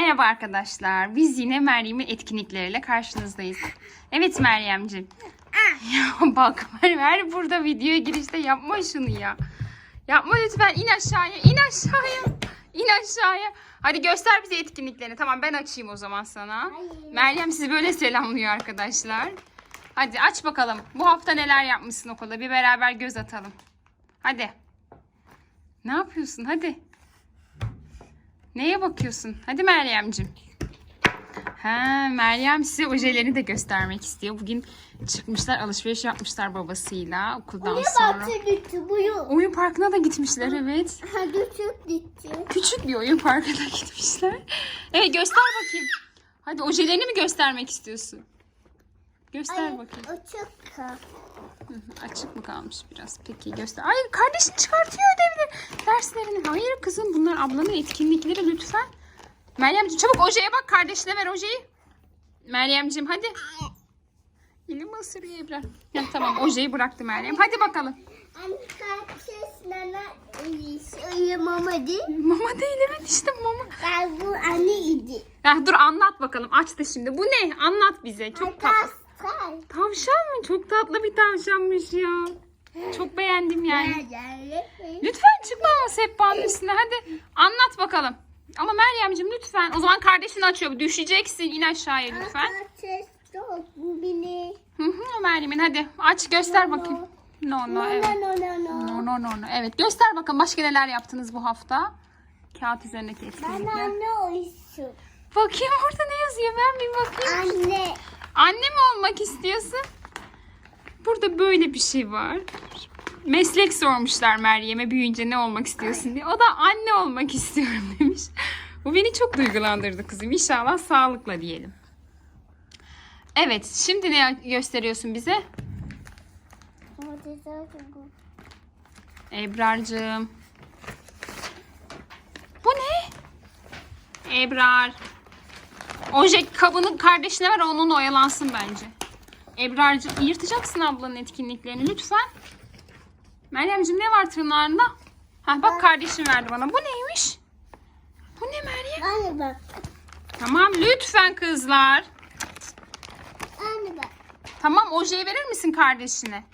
Merhaba arkadaşlar. Biz yine Meryem'in etkinlikleriyle karşınızdayız. Evet Meryemciğim. Ya bak ver burada videoya girişte yapma şunu ya. Yapma lütfen in aşağıya in aşağıya. İn aşağıya. Hadi göster bize etkinliklerini. Tamam ben açayım o zaman sana. Hayır. Meryem sizi böyle selamlıyor arkadaşlar. Hadi aç bakalım. Bu hafta neler yapmışsın okulda? Bir beraber göz atalım. Hadi. Ne yapıyorsun? Hadi. Neye bakıyorsun? Hadi Meryem'cim. Ha, Meryem size ojelerini de göstermek istiyor. Bugün çıkmışlar alışveriş yapmışlar babasıyla okuldan Ne sonra. baktı gitti buyu. Oyun parkına da gitmişler evet. Ha götürüp gitti. Küçük bir oyun parkına gitmişler. Evet göster bakayım. Hadi ojelerini mi göstermek istiyorsun? Göster bakayım. Kal. Hı hı, Açık mı kalmış biraz? Peki göster. Hayır kardeşin çıkartıyor ödevleri. Derslerini. Hayır kızım bunlar ablanın etkinlikleri lütfen. Meryemciğim çabuk ojeye bak. Kardeşine ver ojeyi. Meryemciğim hadi. Elimi ısırıyor Ebrar. Ya, tamam ojeyi bıraktı Meryem. Hadi bakalım. Anne nana uyumamadı. Mama değil evet işte mama. Ben bu anne idi. Ya dur anlat bakalım. Açtı şimdi. Bu ne? Anlat bize. Çok tatlı. Pascal. Tavşan mı? Çok tatlı bir tavşanmış ya. Çok beğendim yani. Lütfen çıkma ama sehpanın üstüne. Hadi anlat bakalım. Ama Meryem'ciğim lütfen. O zaman kardeşin açıyor. Düşeceksin. İn aşağıya lütfen. Hı hı Meryem'in hadi. Aç göster bakayım. No no evet. no no no. No. Evet göster bakalım başka neler yaptınız bu hafta. Kağıt üzerindeki Ben etkinlikler. anne oysun. Bakayım orada ne yazıyor ben bir bakayım. Anne. Anne mi olmak istiyorsun? Burada böyle bir şey var. Meslek sormuşlar Meryem'e büyüyünce ne olmak istiyorsun diye. O da anne olmak istiyorum demiş. Bu beni çok duygulandırdı kızım. İnşallah sağlıkla diyelim. Evet, şimdi ne gösteriyorsun bize? Ebrar'cığım. Bu ne? Ebrar. Oje kabını kardeşine ver onun oyalansın bence. Ebrar'cığım yırtacaksın ablanın etkinliklerini lütfen. Meryem'ciğim ne var tırnağında? Ha bak kardeşim verdi bana. Bu neymiş? Bu ne Meryem? Anne bak. Tamam lütfen kızlar. Anne bak. Tamam ojeyi verir misin kardeşine?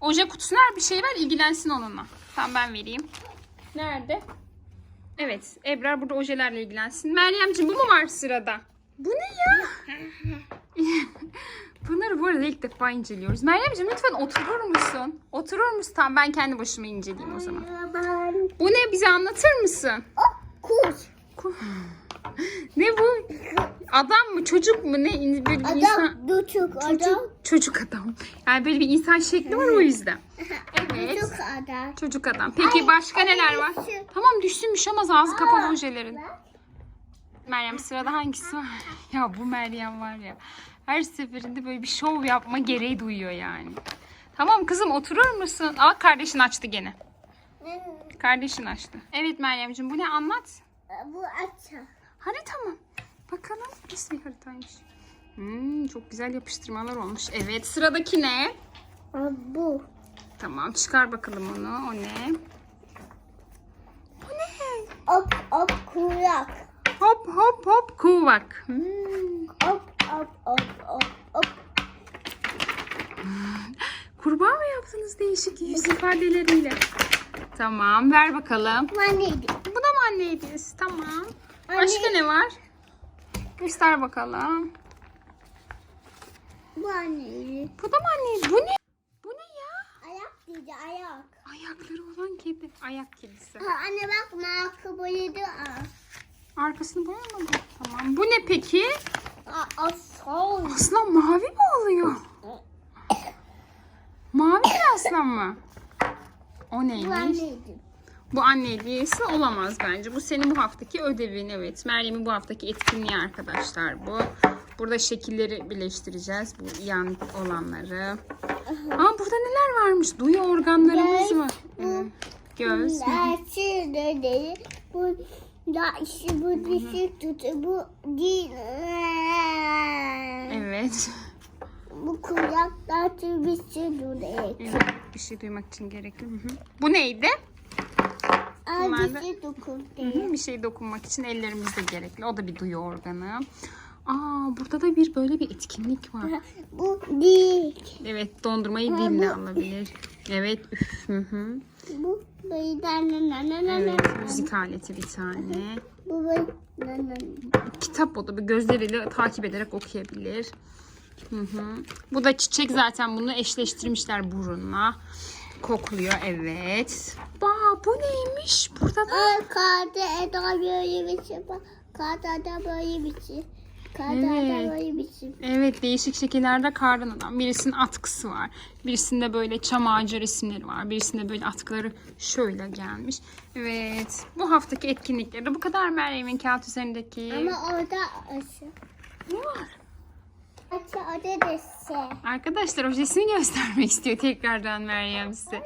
Oje kutusuna bir şey ver ilgilensin onunla. Tamam ben vereyim. Nerede? Evet Ebrar burada ojelerle ilgilensin. Meryemciğim bu mu var sırada? Bu ne ya? Bunları bu arada ilk defa inceliyoruz. Meryemciğim lütfen oturur musun? Oturur musun? Tamam ben kendi başıma inceleyeyim o zaman. Bu ne bize anlatır mısın? Oh kuş. Ne bu? Adam mı çocuk mu ne? Böyle bir insan... Adam küçük adam. Çocuk, çocuk adam. Yani böyle bir insan şekli var o yüzden. Evet. Küçük adam. Çocuk adam. Peki başka neler var? düşsün. Tamam düşsünmüş ama ağzı kapalı ojelerin. Meryem sırada hangisi var? Ya bu Meryem var ya. Her seferinde böyle bir şov yapma gereği duyuyor yani. Tamam kızım oturur musun? Aa kardeşin açtı gene. Kardeşin açtı. Evet Meryemciğim bu ne anlat. Bu açı. Harita mı? Bakalım nasıl bir haritaymış. Hmm, çok güzel yapıştırmalar olmuş. Evet sıradaki ne? Bu. Tamam çıkar bakalım onu. O ne? Bu ne? Hop hop kurak. Hop hop hop kuvak. Hmm. Hop hop hop hop hop. Kurbağa mı yaptınız değişik yüz ifadeleriyle? Tamam ver bakalım. Bu neydi? Bu da mı anne hediyesi? Tamam. Başka Anne. ne var? Göster bakalım. Bu neydi? Bu da mı anne? Bu ne? Bu ne ya? Ayak dedi ayak. Ayakları olan kedi. Ayak kedisi. Ha, anne bak marka boyadı. Aa. Arkasını boyamadı. Tamam. Bu ne peki? Aslan. Aslan mavi mi oluyor? Mavi bir aslan mı? O Bu neymiş? neydi? Bu anne hediyesi olamaz bence. Bu senin bu haftaki ödevin evet. Meryem'in bu haftaki etkinliği arkadaşlar bu. Burada şekilleri birleştireceğiz. Bu yan olanları. Aa burada neler varmış? Duyu organlarımız Göz, var. Göz. Dedi. Bu da işi bu dişi tut. Bu değil. Evet. Bu kulaklar tübüsü duruyor. Evet. Bir şey duymak için gerekli. Hı hı. Bu neydi? Dokundu. Hı hı, bir şey dokunmak için ellerimiz de gerekli. O da bir duyu organı. Aa burada da bir böyle bir etkinlik var. Bu değil. Evet dondurmayı dille alabilir. Evet. Üf, hı hı. Bu böyle Evet müzik aleti bir tane. Bu böyle. Kitap o da bir gözleriyle takip ederek okuyabilir. Hı hı. Bu da çiçek zaten bunu eşleştirmişler burunla. Kokluyor evet. Ba bu neymiş? Burada da Karda Eda böyle bir şey. Karda da böyle bir şey. Karda Evet. şey. Evet değişik şekillerde kardan adam. Birisinin atkısı var. Birisinde böyle çam ağacı resimleri var. Birisinde böyle atkıları şöyle gelmiş. Evet bu haftaki etkinlikleri de bu kadar Meryem'in kağıt üzerindeki. Ama orada. Ne var? Arkadaşlar ojesini göstermek istiyor tekrardan Meryem size.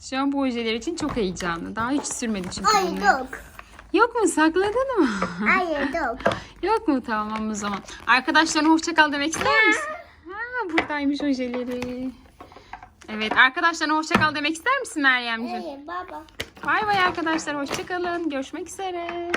Şu an bu ojeler için çok heyecanlı. Daha hiç sürmedi çünkü Ay yok. Yok mu sakladın mı? Hayır yok. Yok mu tamam o zaman. Arkadaşlarına hoşça kal demek ister misin? Ha, buradaymış ojeleri. Evet arkadaşlarına hoşça kal demek ister misin Meryemciğim? Hayır baba. Bay bay arkadaşlar hoşça kalın. Görüşmek üzere.